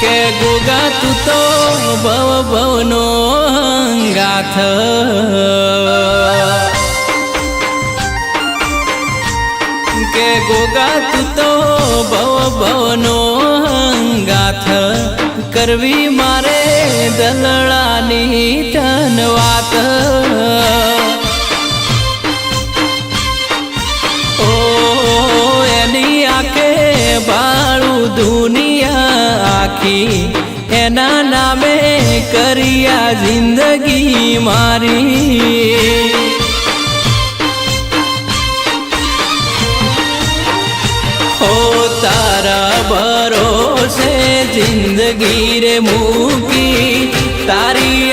કે ગોગા તું તો ભવ ભવનો ગાથ કે ગોગા તું તો ભવ ભવનો ગાથ કરવી મારે દલડાની ધનવાત ઓ, એની આંખે બાળું દુનિયા આખી એના નામે કર્યા જિંદગી મારી હો તારા ભરોસે જિંદગી રે મૂકી તારી આગળ